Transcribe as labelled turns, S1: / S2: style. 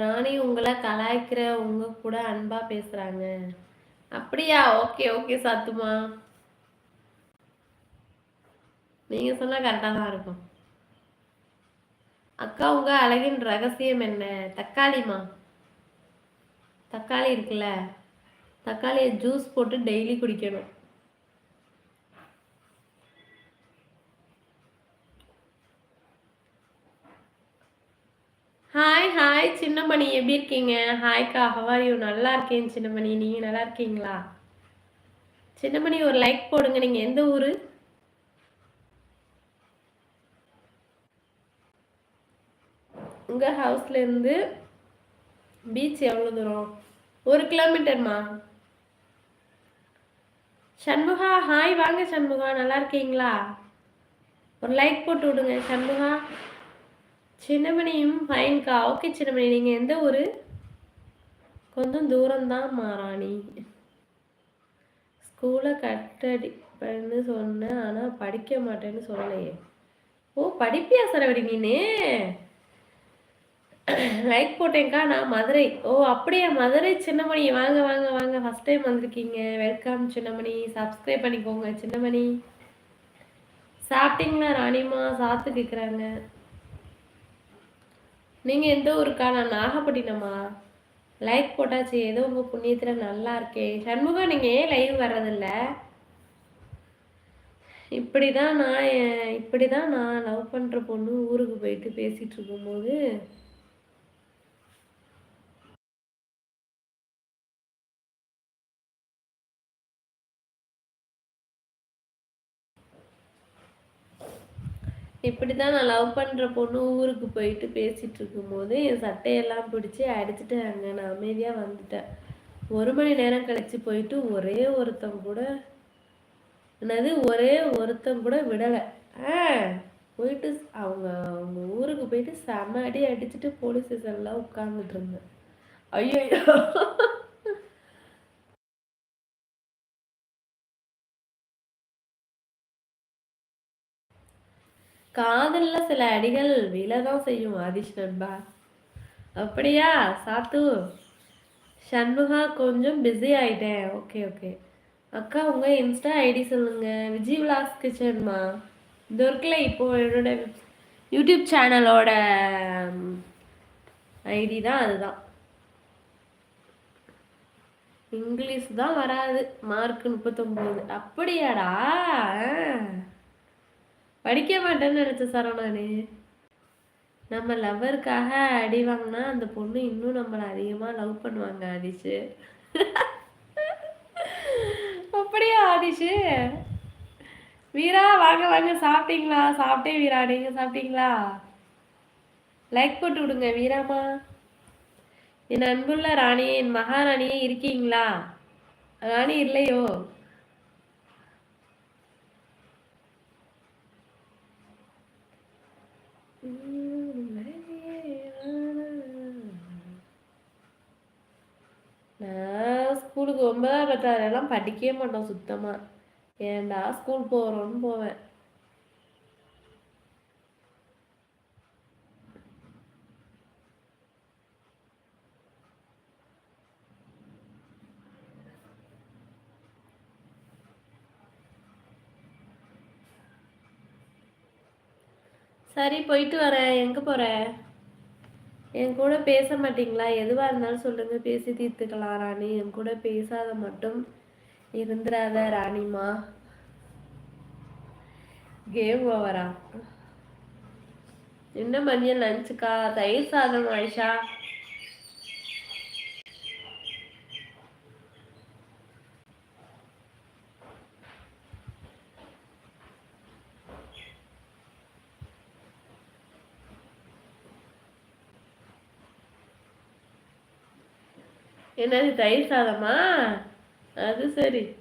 S1: ராணி உங்களை கலாய்க்கிற உங்க கூட அன்பா பேசுறாங்க. அப்படியா? ஓகே ஓகே சாத்துமா. நீங்க சொன்னா கரெக்டா தான் இருக்கும். அக்கா உங்க அழகின் ரகசியம் என்ன? தக்காளிமா? தக்காளி இருக்குல்ல. தக்காளியை ஜூஸ் போட்டு டெய்லி குடிக்கணும். ஹாய் சின்னமணி. எப்படி இருக்கீங்க? ஹாய்க்கா ஹவார் யூ நல்லா இருக்கேன் சின்னமணி. நீங்கள் நல்லா இருக்கீங்களா? சின்னமணி ஒரு லைக் போடுங்க. நீங்கள் எந்த ஊர்? உங்கள் ஹவுஸ்லேருந்து பீச் எவ்வளோ தூரம்? ஒரு கிலோமீட்டர்மா சண்முகா ஹாய் வாங்க சண்முகா. நல்லா இருக்கீங்களா? ஒரு லைக் போட்டு விடுங்க சண்முகா. சின்னமணியும் ஃபைன்க்கா ஓகே சின்னமணி நீங்கள் எந்த ஊர்? கொஞ்சம் தூரம்தான் மாறாணி ஸ்கூலை கட்டடிப்பேன்னு சொன்னேன் ஆனால் படிக்க மாட்டேன்னு சொல்லலையே. ஓ படிப்பியா சரவடி நீனு? லைக் போட்டேங்க்கா நான் மதுரை. ஓ அப்படியா? மதுரை சின்னமணி வாங்க வாங்க வாங்க. ஃபஸ்ட் டைம் வந்திருக்கீங்க. வெல்கம் சின்னமணி. சப்ஸ்கிரைப் பண்ணிக்கோங்க சின்னமணி. சாப்பிட்டீங்களா ராணிமா சாத்து கேட்குறாங்க நீங்கள் எந்த ஊருக்கா? நான் நாகப்பட்டினமா? லைக் போட்டாச்சு. ஏதோ உங்கள் புண்ணியத்தில் நல்லா இருக்கேன் சண்முகம் நீங்கள் ஏன் லைவ் வர்றதில்ல? இப்படி தான் நான் இப்படி தான் நான் லவ் பண்ணுற பொண்ணு ஊருக்கு போயிட்டு பேசிகிட்டு இருக்கும்போது இப்படி தான் நான் லவ் பண்ணுற பொண்ணு ஊருக்கு போயிட்டு பேசிகிட்டு இருக்கும்போது என் சட்டையெல்லாம் பிடிச்சி அடிச்சுட்டாங்க நான் அமைதியாக வந்துட்டேன். ஒரு மணி நேரம் கழித்து போயிட்டு ஒரே ஒருத்தன் கூட என்னது? ஒரே ஒருத்தன் கூட விடலை. ஆ போயிட்டு அவங்க அவங்க ஊருக்கு போயிட்டு செம அடி அடிச்சுட்டு போலீஸ் ஸ்டேஷன்லாம் உட்காந்துட்டு இருந்தேன். ஐயோ காதல்ல சில அடிகள் விழதான் செய்யும் ஆதிஷ் நண்பா. அப்படியா சாத்து? சண்முகா கொஞ்சம் பிஸி ஆயிட்டேன். ஓகே ஓகே அக்கா உங்க இன்ஸ்டா ஐடி சொல்லுங்க. விஜய் விலாஸ் கிச்சன்மா? இது இருக்குல்ல இப்போ என்னோட யூடியூப் சேனலோட ஐடி தான் அதுதான். இங்கிலீஷ் தான் வராது. மார்க் முப்பத்தொம்போது. அப்படியாடா? படிக்க மாட்டேன்னு நினச்ச சரவணானே. நம்ம லவ்வருக்காக அடி வாங்கினா அந்த பொண்ணு இன்னும் நம்மளை அதிகமாக லவ் பண்ணுவாங்க ஆதிஷு. அப்படியா ஆதிஷு? வீரா வாங்க வாங்க. சாப்பிட்டீங்களா? சாப்பிட்டே வீரா நீங்கள் சாப்பிட்டீங்களா? லைக் போட்டு விடுங்க வீராமா என் அன்புள்ள ராணி என் மகாராணியே இருக்கீங்களா? ராணி இல்லையோ? நான் ஸ்கூலுக்கு ஒன்பதாம் பத்தாயிரம் படிக்கவே மாட்டோம் சுத்தமாக ஏன்டா ஸ்கூல் போகிறோன்னு போவேன். சரி போயிட்டு வரேன் எங்கே போகிற என் கூட பேச மாட்டீங்களா? எதுவாக இருந்தாலும் சொல்லுங்கள் பேசி தீர்த்துக்கலாம் ராணி. என் கூட பேசாத மட்டும் இருந்துடாத ராணிமா கேம் ஓவரா என்ன மதியம் லஞ்சுக்கா தயிர் சாதம் ஆயிஷா? என்னது தயிர் சாதமா? அது சரி.